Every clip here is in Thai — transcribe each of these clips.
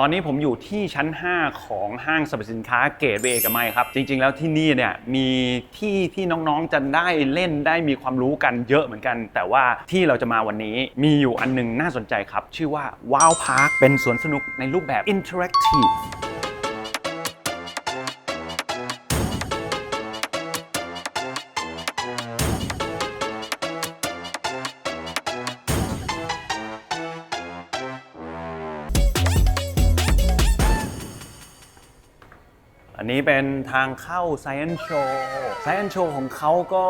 ตอนนี้ผมอยู่ที่ชั้น 5 ของห้างสรรพสินค้าเกตเวย์กับไมค์ครับ จริง ๆ แล้วที่นี่เนี่ยมีที่ที่น้องๆจะได้เล่นได้มีความรู้กันเยอะเหมือนกัน แต่ว่าที่เราจะมาวันนี้มีอยู่อันหนึงน่าสนใจครับ ชื่อว่าว้าวพาร์คเป็นสวนสนุกในรูปแบบอินเทอร์แอคทีฟ นนี้เป็นทางเข้า Science Show Science Show ของเขาก็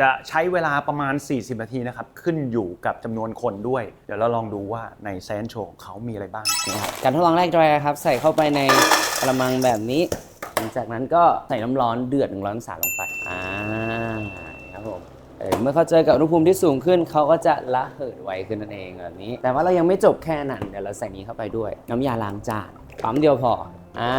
จะใช้เวลาประมาณ 40 นาทีนะครับ ขึ้นอยู่กับจำนวนคนด้วย เดี๋ยวเราลองดูว่าใน Science Show ของเขามีอะไรบ้างนี่ครับการทดลองแรกดรายครับ ใส่เข้าไปในกระมังแบบนี้ หลังจากนั้นก็ใส่น้ำร้อนเดือด100องศาลงไป อ่านี่ครับผมเเมื่อเขาเจอกับอุณหภูมิที่สูงขึ้นเขาก็จะละเหยไวขึ้นนั่นเองแบบนี้ แต่ว่าเรายังไม่จบแค่นั้นเดี๋ยวเราใส่นี้เข้าไปด้วย น้ำยาล้างจานปั๊มเดียวพอ อ่า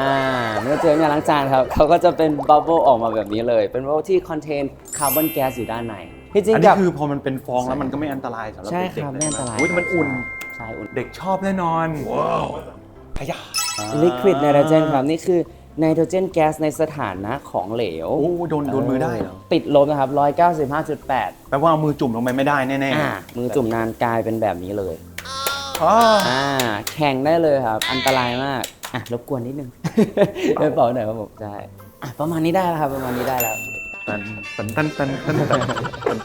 เมื่อเจอน้ำยาล้างจานครับเขาก็จะเป็นบับเบิลออกมาแบบนี้เลย เป็นบับเบิลที่คอนเทนคาร์บอนแก๊สอยู่ด้านในที่จริงอันกันี้บคือพอมันเป็นฟองแล้วมันก็ไม่อันตรายสำหรับใช่เด็กครับๆไม่อันตรายอุ้ยแต่มันอุ่นใช่อุ่น เด็กชอบแน่นอนว้าวพยาลิควิดไนโตรเจนครับนี่คือไนโตรเจนแก๊สในสถานะของเหลวโอ้โดนโดนมือได้เหรอติดลบนะครับ195.8แปลว่าเอามือจุ่มลงไปไม่ได้แน่อ่ามือจุ่มนานกลายเป็นแบบนี้เลย ๆอ๋ออ่าแข่งได้เลยครับ อันตรายมาก อะรบกวนนิดนึงเดินเป่าหน่อยครับผมใช่อะประมาณนี้ได้แล้วครับประมาณนี้ได้แล้วตันตันตันตันตันตัน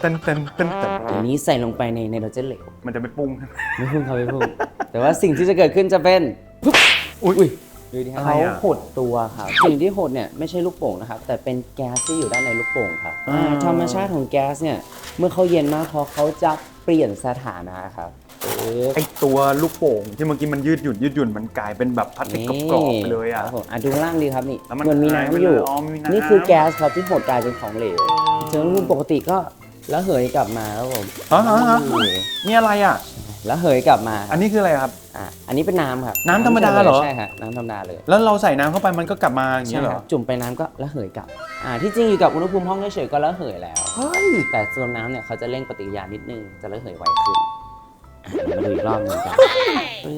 ตันตันตันตันตันอันนี้ใส่ลงไปในไนโตรเจนเหลวมันจะไม่ปุ้งไม่พุ่งครับไม่พุ่งแต่ว่าสิ่งที่จะเกิดขึ้นจะเป็นปุ๊บอุ๊ยอุ้ย ดูดิฮะอะไรเขาอะหดตัวครับสิ่งที่หดเนี่ยไม่ใช่ลูกโป่งนะครับแต่เป็นแก๊สที่อยู่ด้านในลูกโป่งครับอ่าอ่าธรรมชาติของแก๊สเนี่ยเมื่อเขาเย็นมากพอเขาจะเปลี่ยนสถานะครับเออไอตัวลูกโป่งที่เมื่อกี้มันยืดหยุ่นยืดหยุ่นมันกลายเป็นแบบพลาสติกกรอบๆไปเลยอะครับผมอะดูข้างล่างดีครับนี่แล้วมันเหมือนมีหายไปน้ำอยู่เลยอ๋อมีน้ำ นี่คือแก๊สครับที่หดกลายเป็นของเหลวเจออุณหภูมิปกติก็แล้วเหยกลับมาครับผม ฮะฮะฮะนี่อะไรอะ แล้วเหยกลับมาอันนี้คืออะไรครับ อะอันนี้เป็นน้ำครับน้ำธรรมดาเหรอ ใช่ครับน้ำธรรมดาเลยแล้วเราใส่น้ำเข้าไปมันก็กลับมาอย่างใช่นี้ยเหรคอรับจุ่มไปน้ำก็ระเหยกลับอ่าที่จริงอยู่กับอุณหภูมิห้องเฉยๆก็ระเหยแล้ว เฮ้ยแต่ส่วนน้ำเนี่ยเขาจะเร่งปฏิกิริยานิดนึงจะระเหยไวขึ้นอะเดี๋ยวมาดูอีกรอบหนึงกันปึ๊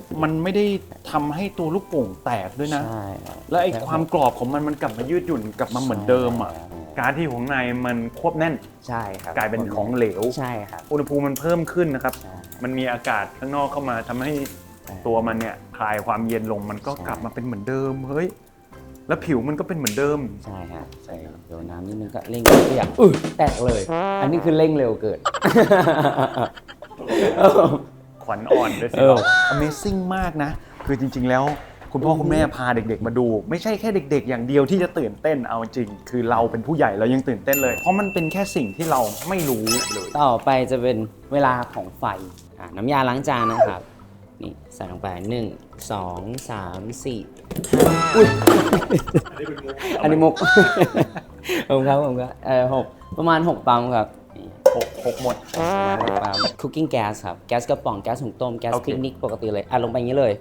บมันไม่ได้ทำให้ตัวลูกโป่งแตกด้วยนะ ใช่ครับแล้วไอ้ความกรอบของมันมันกลับมายืดหยุ่นกลับมาเหมือนเดิมอะการที่ของในมันควบแน่นใช่ครับกลายเป็นของเหลว ใช่ครับอุณหภูมิมันเพิ่มขึ้นนะครับ ใช่ มันมีอากาศข้างนอกเข้ามาทำให้ตัวมันเนี่ยคลายความเย็นลงมันก็กลับมาเป็นเหมือนเดิมเฮ้ยแล้วผิวมันก็เป็นเหมือนเดิม ใช่ครับใช่ครับโดนน้ำนิดนึงก็เร่งเรียกอุ้ยแตกเลย อันนี้คือเร่งเร็วเกิน ขวัญอ่อนด้วยสิเออ Amazing มากนะ คือจริง ๆ แล้ว คุณพ่อคุณแม่พาเด็ก ๆ มาดู ไม่ใช่แค่เด็ก ๆ อย่างเดียวที่จะตื่นเต้นเอาจริง คือเราเป็นผู้ใหญ่เรายังตื่นเต้นเลย เพราะมันเป็นแค่สิ่งที่เราไม่รู้เลย ต่อไปจะเป็นเวลาของไฟอะ น้ำยาล้างจานนะครับ นี่ใส่ลงไปหนึ่งสองสามสี่ห้าอุ้ยอันนี้มุกผมครับผมครับเออหกประมาณ6ปั๊มครับนี่หกหกหมดประมาณหกปั๊มคุกกิ้งแก๊สครับ แก๊สกระป๋อง แก๊สหุงต้ม แก๊สโอเคปิกนิกปกติเลยอะลงไปอย่างนี้เลย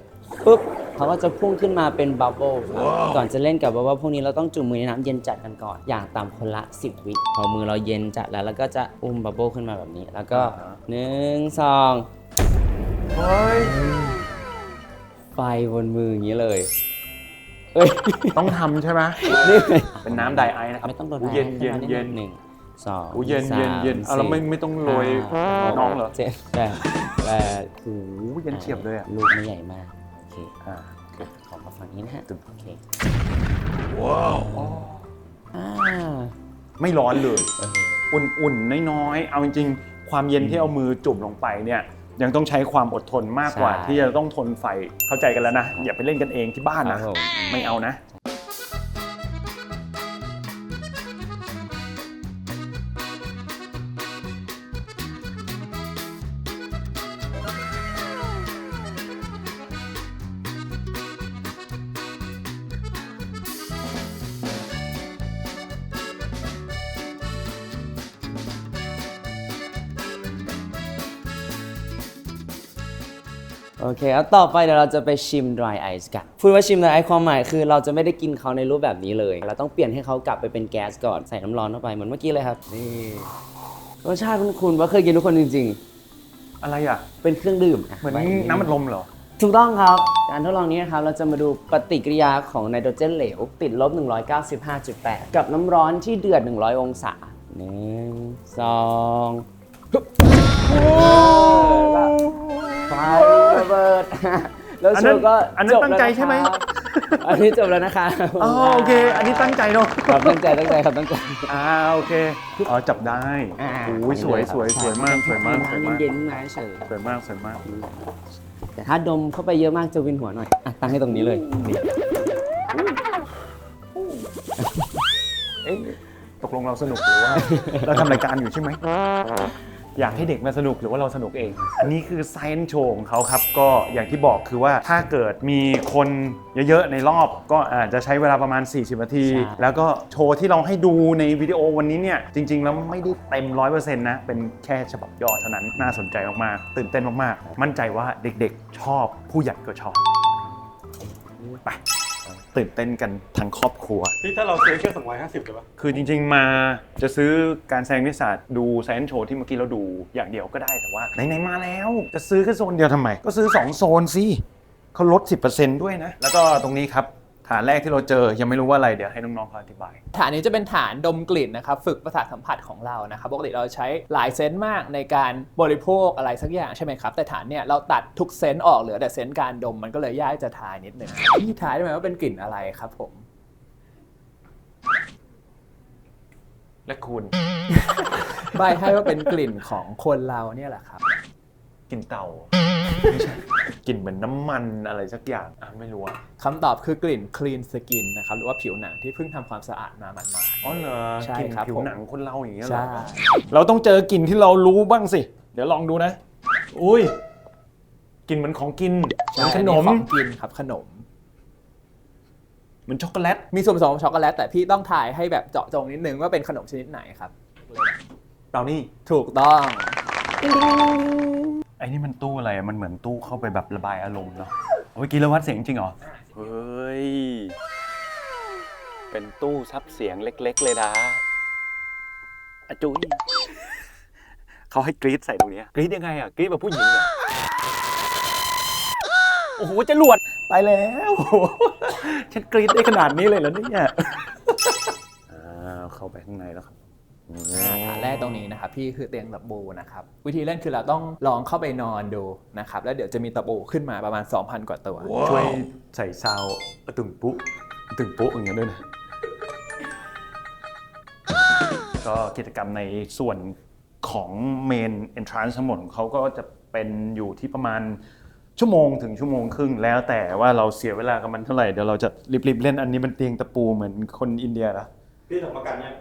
ปุ๊บเขาก็จะพุ่งขึ้นมาเป็นบับเบิ้ลครับก่อนจะเล่นกับบับเบิ้ลพวกนี้เราต้องจุ่มมือในน้ำเย็นจัดกันก่อน อย่างต่ำคนละ 10 วิพอมือเราเย็นจัดแล้วแล้วก็จะอุ้มบับเบิ้ลขึ้นมาแบบนี้ แล้วก็หนึ่งสองเฮ้ยไฟบนมืออย่างนี้เลยเอ้ยต้องทำใช่ไหมนี่เป็นน้ำไดไอซ์นะครับไม่ต้องโดนอู้เย็นแรงเย็นขึ้มาดเย็นหนึ่งสองอู้เย็นเย็นเย็นสเอาแล้วไม่ไม่ต้องโรยห้าน้องเหรอเจ็ดแปดแปดโอ้โหเย็นเฉียบเลยอะลูกไม่ใหญ่มากโอ เคอ่าขอมาฝั่งนี้นะฮะโอเคว้าวอ่าไม่ร้อนเลย เออ อุ่นๆ น้อยๆ เอาจริงๆ ความเย็นที่เอามือจุ่มลงไปเนี่ย ยังต้องใช้ความอดทนมากกว่า ใช่ ที่จะต้องทนไฟเข้าใจกันแล้วนะ อย่าไปเล่นกันเองที่บ้านครันะบผม ไม่เอานะ โอเคแล้วต่อไปเดี๋ยวเราจะไปชิม dry ice กัน พูดว่าชิม dry ice ความหมายคือเราจะไม่ได้กินเขาในรูปแบบนี้เลย เราต้องเปลี่ยนให้เขากลับไปเป็นแก๊สก่อน ใส่น้ำร้อนเข้าไปเหมือนเมื่อกี้เลยครับ นี่รสชาติคุณคุณว่าเคยกินทุกคนจริง อะไรอะ ๆ เป็นเครื่องดื่มะเหมือนใบน้ำมันลมเหรอ ถูกต้องครับ การทดลองนี้นะครับ เราจะมาดูปฏิกิริยาของไนโตรเจนเหลว ติดลบ 195.8 กับน้ำร้อนที่เดือด 100 องศาหนึ่งสองฮึบ ไฟระเบิดแล้วอันโชนั้นว์ก็อันนั้นจบตั้งแล้วใจนะครับใช่ไหมอันนี้จบแล้วนะคะอ๋อโอเค อันนี้ตั้งใจเนาะครับตั้งใจตั้งใจครับตั้งใจ อ่าโอเคอ๋อจับได้โอ้ยสวยสวยสวยมากสวยมากสวยมากเย็นๆมาเฉยสวยมากสวยมาก แต่ถ้าดมเข้าไปเยอะมากจะวินหัวหน่อยอะตั้งให้ตรงนี้เลยนี่เอ๊ะตกลงเราสนุกหรือว่า เราทำรายการอยู่ใช่ไหม อยากให้เด็กมาสนุกหรือว่าเราสนุกเองอันนี้คือไซ n ์โชว์ของเขาครับ ก็อย่างที่บอกคือว่าถ้าเกิดมีคนเยอะๆ ในรอบก็อาจจะใช้เวลาประมาณ 40 นาทีแล้วก็โชว์ที่เราให้ดูในวิดีโอวันนี้เนี่ยจริง ๆ แล้วไม่ได้เต็ม 100%นะ เป็นแค่ฉบับย่อเท่านั้นน่าสนใจมากๆตื่นเต้นมากๆ มั่นใจว่าเด็กๆ ชอบผู้ใหญ่ก็ชอบไป ตื่นเต้นกันทั้งครอบครัวพี่ถ้าเราซื้อแค่250เลยปะคือจริงๆมาจะซื้อการแสดงนิสสัตดูไซน์โชว์ที่เมื่อกี้เราดูอย่างเดียวก็ได้แต่ว่าไหนๆมาแล้ว จะซื้อแค่โซนเดียวทำไม ก็ซื้อ 2 โซนสิเขาลด 10%ด้วยนะ แล้วก็ตรงนี้ครับ ฐานแรกที่เราเจอยังไม่รู้ว่าอะไรเดี๋ยวให้น้องๆเขาอธิบาย ฐานนี้จะเป็นฐานดมกลิ่นนะครับฝึกประสาทสัมผัสของเรานะครับปกติเราใช้หลายเซนต์มากในการบริโภคอะไรสักอย่างใช่ไหมครับแต่ฐานเนี่ยเราตัดทุกเซนต์ออกเหลือแต่เซนต์การดมมันก็เลยยากจะทายนิดหนึ่งพี่ทายได้ไหมว่าเป็นกลิ่นอะไรครับผม และคุณ ใบให้ว่าเป็นกลิ่นของคนเราเนี่ยแหละครับ กินเตา ไม่ใช่กลิ่นเหมือนน้ำมันอะไรสักอย่างอะไม่รู้อะคำตอบคือกลิ่น clean skin นะครับหรือว่าผิวหนังที่เพิ่งทำความสะอาดมามันมาอ๋อเหรอใช่กลิ่นครับผิวผม หนังคนเราอย่างเงี้ยเหรใช่อเราต้องเจอกลิ่นที่เรารู้บ้างสิ เดี๋ยวลองดูนะ อุ้ยกลิ่นเหมือนของกินเหมือนขนมของกินครับขนม เหมือนช็อกโกแลตมีส่วนผสมของช็อกโกแลตแต่พี่ต้องทายให้แบบเจาะจงนิดนึงว่าเป็นขนมชนิดไหนครับเรานี่ถูกต้อง ไอ้นี่มันตู้อะไรอะมันเหมือนตู้เข้าไปแบบระบายอารมณ์เนาะเมื่อกี้เราวัดเสียงจริงเหรอ เฮ้ย เป็นตู้ซับเสียงเล็ก ๆ เลยนะอะจุ้ยเขาให้กรี๊ดใส่ตรงเนี้ยกรี๊ดยังไงอะกรี๊ดแบบผู้หญิงเหรอโอ้โหจะหลวดตายแล้วฉันกรี๊ดได้ขนาดนี้เลยเหรอเนี่ย อ่าเข้าไปข้างในแล้วครับ ฐานแรกตรงนี้นะครับพี่คือเตียงตะปูนะครับวิธีเล่นคือเราต้องลองเข้าไปนอนดูนะครับแล้วเดี๋ยวจะมีตะปูขึ้นมาประมาณ 2,000 กว่าตัว ช่วยใส่ซาวด์อะตึงปุ๊อะตึงปุ๊อย่างเงี้ยด้วยนะก็กิจกรรมในส่วนของเมน entrance ทั้งหมดของเขาก็จะเป็นอยู่ที่ประมาณชั่วโมงถึงชั่วโมงครึ่งแล้วแต่ว่าเราเสียเวลากับมันเท่าไหร่เดี๋ยวเราจะรีบๆเล่นอันนี้มันเตียงตะปูเหมือนคนอินเดียนะพี่ส่งประกันยัง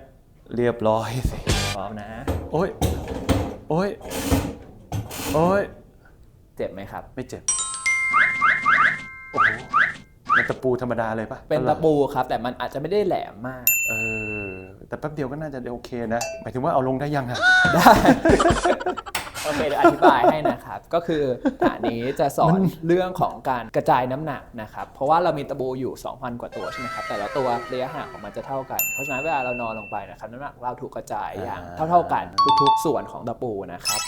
เรียบร้อยสิพร้อมนะโอ้ยโอ้ยโอ้ยเจ็บไหมครับ ไม่เจ็บโอ้โหมันตะปูธรรมดาเลยปะเป็นตะปูครับ แต่มันอาจจะไม่ได้แหลมมาก เออแต่แป๊บเดียวก็น่าจะโอเคนะหมายถึงว่าเอาลงได้ยังอะ ได้ โอเคเดี๋ยวอธิบายให้นะครับ ก็คือฐานนี้จะสอนเรื่องของการกระจายน้ำหนักนะครับ เพราะว่าเรามีตะปูอยู่ 2,000 กว่าตัวใช่ไหมครับ แต่ละตัวระยะห่างของมันจะเท่ากัน เพราะฉะนั้นเวลาเรานอนลงไปนะครับน้ำหนักเราถูกกระจายอย่างเท่าๆกันทุกๆส่วนของตะปูนะครับ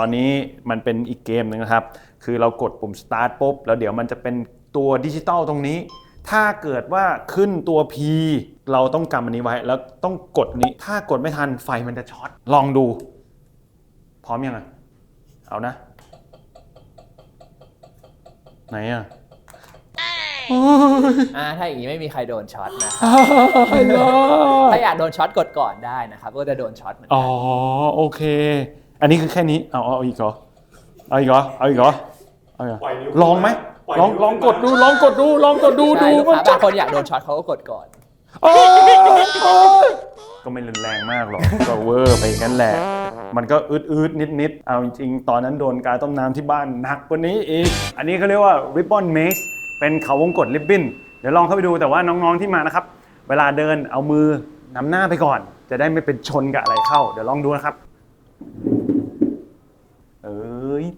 อะตอนนี้มันเป็นอีกเกมหนึงนะครับ คือเรากดปุ่ม start ปุ๊บ แล้วเดี๋ยวมันจะเป็นตัวดิจิตอลตรงนี้ ถ้าเกิดว่าขึ้นตัว P เราต้องกำอันนี้ไว้ แล้วต้องกดนี้ ถ้ากดไม่ทันไฟมันจะช็อต ลองดู พร้อมยังอะ เอานะ ไหนอะอ่าถ้าอย่างนี้ไม่มีใครโดนช็อตนะครับถ้าอยากโดนช็อตกดก่อนได้นะครับ ก็จะโดนช็อตเหมือนกัอ๋อ โอเค อันนี้คือแค่นี้เอาเอาเอาอีกเหรอเอาอีกเหรอเอาอีกเหรอเอาอีกเหรอปล่อยนิ้วลองไหมปล่อยลองนิ้ว ลองกดดูลองกดดูลองกดดูใช่ดูลูกว่าค้าจะบางคนอยากโดนช็อตเขาก็กดก่อน โอ๊ยโอ๊ยก็ไม่รุนแรงมากหรอกก็เวอร์ไปงั้นแหละ มันก็อืดอืดนิดนิดๆเอาจริงๆตอนนั้นโดนการต้มน้ำที่บ้านหนักกว่านี้อีก อันนี้เขาเรียกว่า ribbon maze เป็นเขาวงกตริบบิ้นเดี๋ยวลองเข้าไปดูแต่ว่าน้องๆที่มานะครับ เวลาเดินเอามือนำหน้าไปก่อน จะได้ไม่เป็นชนกับอะไรเข้า เดี๋ยวลองดูนะครับเอ้ย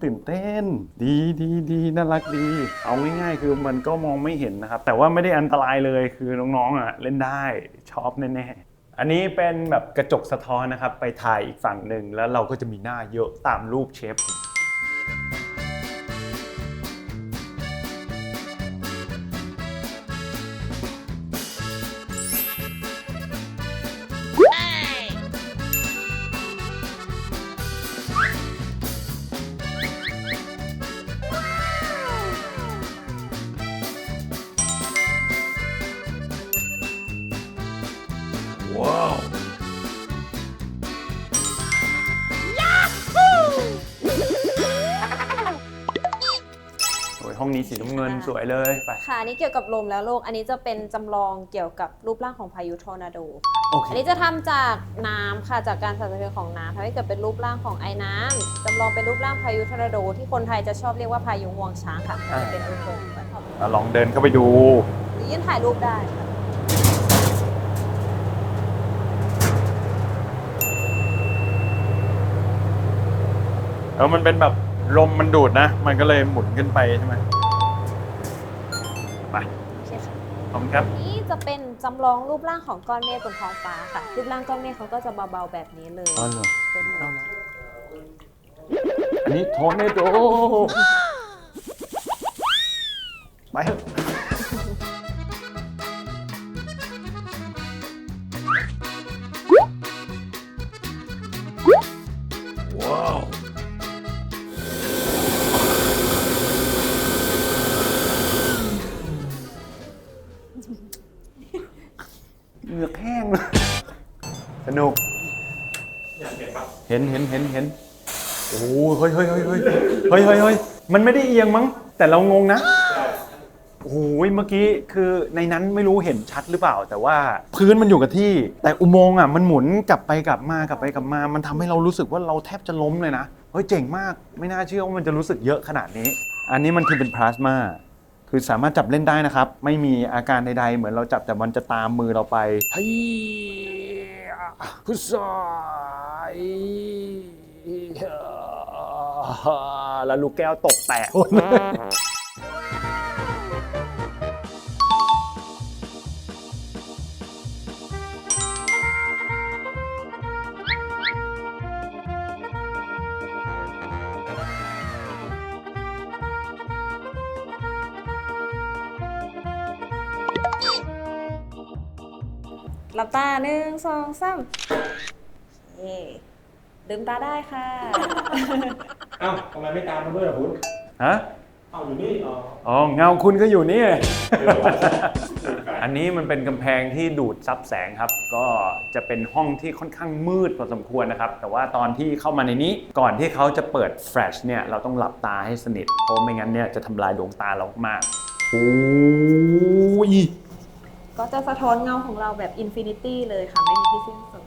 ตื่นเต้น ดีดีดีน่ารักดี เอาง่ายๆคือมันก็มองไม่เห็นนะครับ แต่ว่าไม่ได้อันตรายเลยคือน้องๆอะเล่นได้ชอบแน่ๆอันนี้เป็นแบบกระจกสะท้อนนะครับ ไปถ่ายอีกฝั่งหนึ่งแล้วเราก็จะมีหน้าเยอะตามรูปเชฟ งนี้สีน้ำเงินสวยเลยไป ค่ะอันนี้เกี่ยวกับลมแล้วโลก อันนี้จะเป็นจำลองเกี่ยวกับรูปร่างของพายุทอร์นาโด โอเค อันนี้จะทำจากน้ำค่ะจากการสั่นสะเทือนของน้ำทำให้เกิดเป็นรูปร่างของไอ้น้ำจำลองเป็นรูปร่างพายุทอร์นาโด ที่คนไทยจะชอบเรียกว่าพายุงวงช้างค่ะมันจะเป็นรูปทรงแบบนี้เราลองเดินเข้าไปดู หรือยื่นถ่ายรูปได้ค่ะเออมันเป็นแบบลมมันดูดนะ มันก็เลยหมุนขึ้นไปใช่ไหม ไปโอเคค่ะขอบคุณครับ นี่จะเป็นจำลองรูปร่างของก้อนเมฆบนท้องฟ้าค่ะ รูปร่างก้อนเมฆเขาก็จะเบาๆแบบนี้เลยอ๋อเหรอเป็นเหมือน อันนี้โทนเนโด ไปเถอะ เห็นเห็นเห็นเห็นโอ้โหเฮ้ยเฮ้ยเฮ้ยเฮ้ยเฮ้ยเฮ้ยเฮ้ยมันไม่ได้เอียงมั้ง แต่เรางงนะโอ้โหเมื่อกี้คือในนั้นไม่รู้เห็นชัดหรือเปล่า แต่ว่าพื้นมันอยู่กับที่ แต่อุโมงค์อะมันหมุนกลับไปกลับมากลับไปกลับมา มันทำให้เรารู้สึกว่าเราแทบจะล้มเลยนะเฮ้ยเจ๋งมากไม่น่าเชื่อว่ามันจะรู้สึกเยอะขนาดนี้ อันนี้มันคือเป็นพลาสมาคือสามารถจับเล่นได้นะครับ ไม่มีอาการใดๆ เหมือนเราจับแต่มันจะตามมือเราไปเฮ้ยพุทธาย แล้วลูกแก้วตกแตก หลับตาหนึ่งสองสาม เคลืมตาได้ค่ะ เอ้าทำไมไม่ตามมาด้วยล่ะคุณฮะ เอ้าอยู่นี่อ๋ออ๋อ เงาคุณก็อยู่นี่อันนี้มันเป็นกำแพงที่ดูดซับแสงครับ ก็จะเป็นห้องที่ค่อนข้างมืดพอสมควรนะครับ แต่ว่าตอนที่เข้ามาในนี้ ก่อนที่เขาจะเปิดแฟลชเนี่ย เราต้องหลับตาให้สนิท เพราะไม่งั้นเนี่ยจะทำลายดวงตาเรามาก โอ้ย ก็จะสะท้อนเงาของเราแบบอินฟินิตี้เลยค่ะ ไม่มีที่สิ้นสุด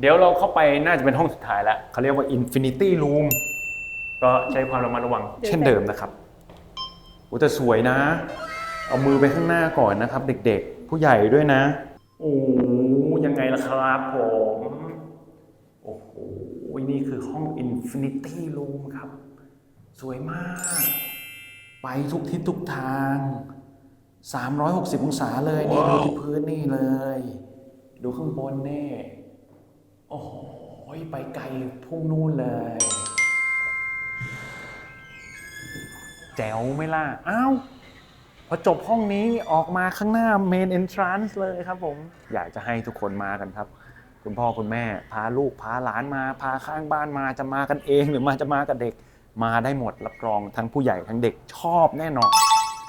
เดี๋ยวเราเข้าไปน่าจะเป็นห้องสุดท้ายแล้วเขาเรียกว่า Infinity Room ก็ใช้ความระมัดระวังเดี๋ยวเช่นเดิมนะครับโอ้แต่สวยนะ เอามือไปข้างหน้าก่อนนะครับ เด็กๆ ผู้ใหญ่ด้วยนะ โอ้ยังไงล่ะครับผม โอ้โห นี่คือห้อง Infinity Room ครับ สวยมาก ไปทุกทิศทุกทาง 360 องศาเลย นี่ดูที่พื้นนี่เลย ดูข้างบนนี่ โอ้โหไปไกลทุ่งนู่นเลย แจ๋วไม่ล่ะ อ้าว พอจบห้องนี้ออกมาข้างหน้าเมนเอนทรานซ์เลยครับผม อยากจะให้ทุกคนมากันครับ คุณพ่อคุณแม่ พาลูกพาหลานมา พาข้างบ้านมาจะมากันเองหรือมาจะมากับเด็ก มาได้หมดรับรองทั้งผู้ใหญ่ทั้งเด็กชอบแน่นอน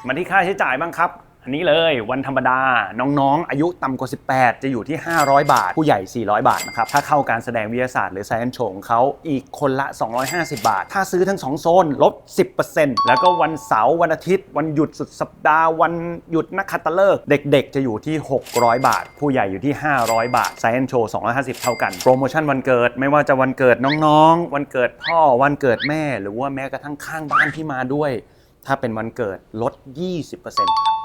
มาที่ค่าใช้จ่ายบ้างครับ อันนี้เลยวันธรรมดาน้องๆ อายุต่ำกว่า 18 จะอยู่ที่ 500 บาท ผู้ใหญ่ 400 บาทนะครับ ถ้าเข้าการแสดงวิทยาศาสตร์หรือ Science Show ของเขาอีกคนละ 250 บาท ถ้าซื้อทั้ง 2 โซน ลด 10%แล้วก็วันเสาร์วันอาทิตย์ วันหยุดสุดสัปดาห์ วันหยุดนักขัตฤกษ์เด็กๆ จะอยู่ที่ 600 บาท ผู้ใหญ่อยู่ที่ 500 บาท Science Show 250 เท่ากันโปรโมชั่นวันเกิดไม่ว่าจะวันเกิดน้องๆ วันเกิดพ่อวันเกิดแม่ หรือว่าแม้กระทั่งข้างบ้านที่มาด้วย ถ้าเป็นวันเกิดลด 20%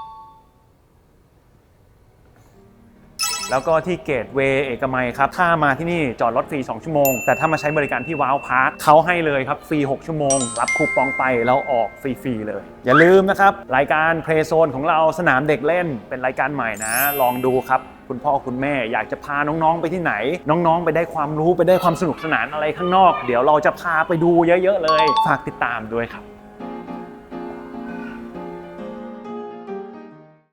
แล้วก็ที่เกตเวย์เอกมัยครับ ถ้ามาที่นี่จอดรถฟรี 2 ชั่วโมง แต่ถ้ามาใช้บริการที่ว้าวพาร์คเขาให้เลยครับ ฟรี 6 ชั่วโมง รับคูปองไปแล้วออกฟรี ๆ เลย อย่าลืมนะครับ รายการเพลย์โซนของเราสนามเด็กเล่นเป็นรายการใหม่นะ ลองดูครับคุณพ่อคุณแม่อยากจะพาน้องๆไปที่ไหน น้องๆ ไปได้ความรู้ไปได้ความสนุกสนานอะไรข้างนอก เดี๋ยวเราจะพาไปดูเยอะ ๆ เลย ฝากติดตามด้วยครับ